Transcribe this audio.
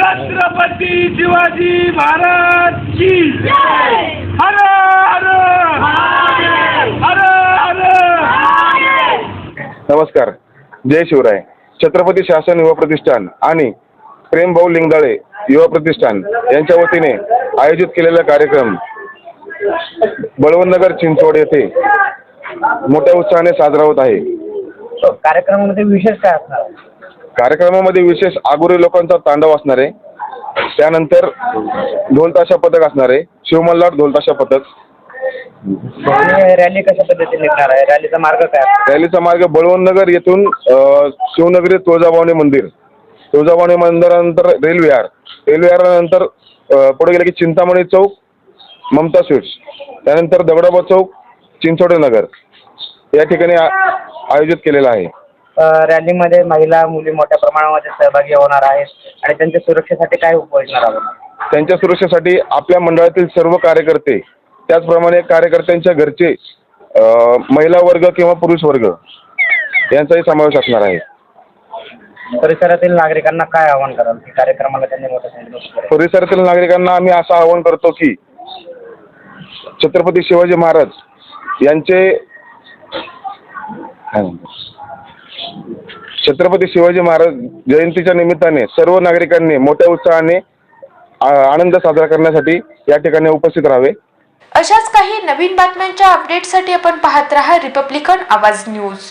छत्रपती शिवाजी महाराज की हर हर! हर हर! नमस्कार. जय शिवराय. छत्रपती शासन युवा प्रतिष्ठान आणि प्रेमभाऊ लिंगदाळे युवा प्रतिष्ठान यांच्या वतीने आयोजित केलेला कार्यक्रम बळवंतनगर चिंचवड येथे मोठ्या उत्साहाने साजरा होत आहे. कार्यक्रमामध्ये विशेष काय असणार? कार्यक्रमामध्ये विशेष आगोरी लोकांचा तांडव असणार आहे. त्यानंतर ढोलताशा पथक असणार आहे. शिवमल्हार ढोलताशा पथक रॅली कशा पद्धतीने निघणार आहे? रॅलीचा मार्ग काय? रॅलीचा मार्ग बळवंतनगर येथून अ, शिवनगरी तुळजाभवानी मंदिर. तुळजाभवानी मंदिरानंतर रेल्वेआर रेल्वेआरनंतर अ, पुढे गेले की चिंतामणी चौक ममता स्वीट्स. त्यानंतर दगडाबा चौक चिंचोडे नगर. या ठिकाणी आयोजित केलेला आहे. रॅलीमध्ये महिला मुली मोठ्या प्रमाणामध्ये सहभागी होणार आहेत आणि त्यांच्या सुरक्षेसाठी काय उपाययोजना राबवणार त्यांच्या सुरक्षेसाठी आपल्या मंडळातील सर्व कार्यकर्ते त्याचप्रमाणे कार्यकर्त्यांच्या घरचे अ, महिला वर्ग किंवा पुरुष वर्ग यांचाही समावेश असणार आहे. परिसरातील नागरिकांना काय आवाहन कराल? की कार्यक्रमाला त्यांनी मोठं संदेश करेल परिसरातील नागरिकांना आम्ही असं आवाहन करतो की छत्रपती शिवाजी महाराज यांचे काय म्हणतात? छत्रपती शिवाजी महाराज जयंतीच्या निमित्ताने सर्व नागरिकांनी मोठ्या उत्साहाने आनंद साजरा करण्यासाठी या ठिकाणी उपस्थित राहावे. अशाच काही नवीन बातम्यांच्या अपडेटसाठी आपण पाहत रहा रिपब्लिकन आवाज न्यूज.